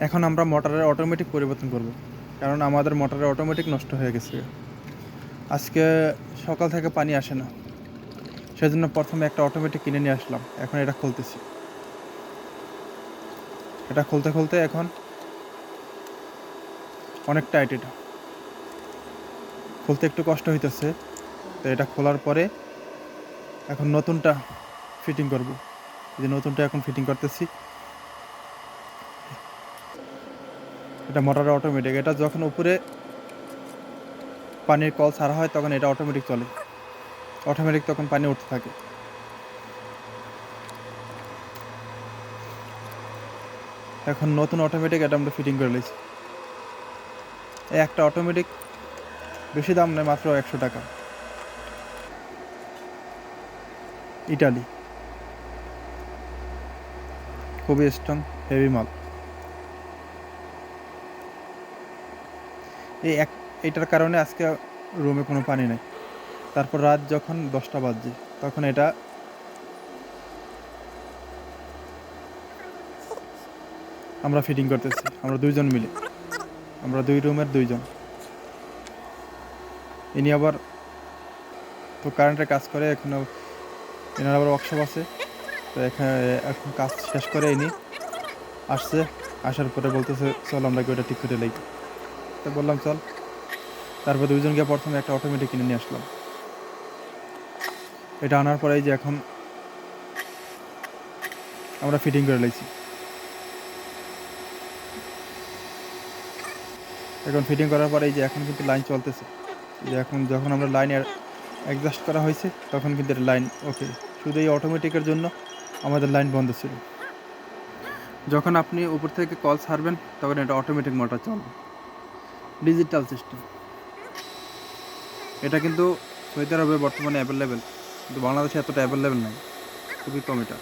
এখন আমরা মোটরের অটোমেটিক পরিবর্তন করব। কারণ আমাদের মোটরের অটোমেটিক নষ্ট হয়ে গেছে। আজকে সকাল থেকে পানি আসে না। সেজন্য প্রথমে একটা অটোমেটিক কিনে নিয়ে আসলাম। এখন এটা খুলতেছি। এটা খুলতে খুলতে এখন অনেক টাইট এটা। খুলতে একটু কষ্ট হইতেছে। তো এটা খোলার পরে এখন নতুনটা ফিটিং করব। যে নতুনটা এখন ফিটিং করতেছি। এটা মোটরের অটোমেটিক এটা যখন উপরে পানির কল ছাড়া হয়, তখন এটা অটোমেটিক চলে। অটোমেটিক তখন পানি উঠতে থাকে। এখন নতুন অটোমেটিক এটা আমরা ফিটিং করে নিয়েছি। একটা অটোমেটিক বেশি দাম নেয় মাত্র একশো টাকা। ইটালি খুবই স্ট্রং হেভি মাল। এই এক, এটার কারণে আজকে রুমে কোনো পানি নেই। তারপর রাত যখন দশটা বাজছে, তখন এটা আমরা ফিটিং করতেছি, আমরা দুইজন মিলে। আমরা দুই রুমের দুইজন। ইনি আবার তো কারেন্টে কাজ করে, এখন এনার আবার ওয়ার্কশপ আছে। তো এখানে এখন কাজ শেষ করে ইনি আসছে, আসার পরে বলতেছে, চল আমরা কি ওটা ঠিক করে লাগি তো বললাম, চল। তারপর দুইজন গিয়ে প্রথমে একটা অটোমেটিক কিনে নিয়ে আসলাম। এটা আনার পরে এই যে এখন আমরা ফিটিং করে লাইছি। এখন ফিটিং করার পরে যে এখন কিন্তু লাইন চলতেছে। যে এখন যখন আমরা লাইন অ্যাডজাস্ট করা হয়েছে, তখন কিন্তু লাইন ওকে শুধু এই অটোমেটিকের জন্য আমাদের লাইন বন্ধ ছিল। যখন আপনি উপর থেকে কল ছাড়বেন, তখন এটা অটোমেটিক মোটর চলবে। ডিজিটাল সিস্টেম এটা কিন্তু সৌদি আরবে বর্তমানে অ্যাভেলেবেল কিন্তু বাংলাদেশে এতটা অ্যাভেলেবেল নাই। খুবই কম এটা।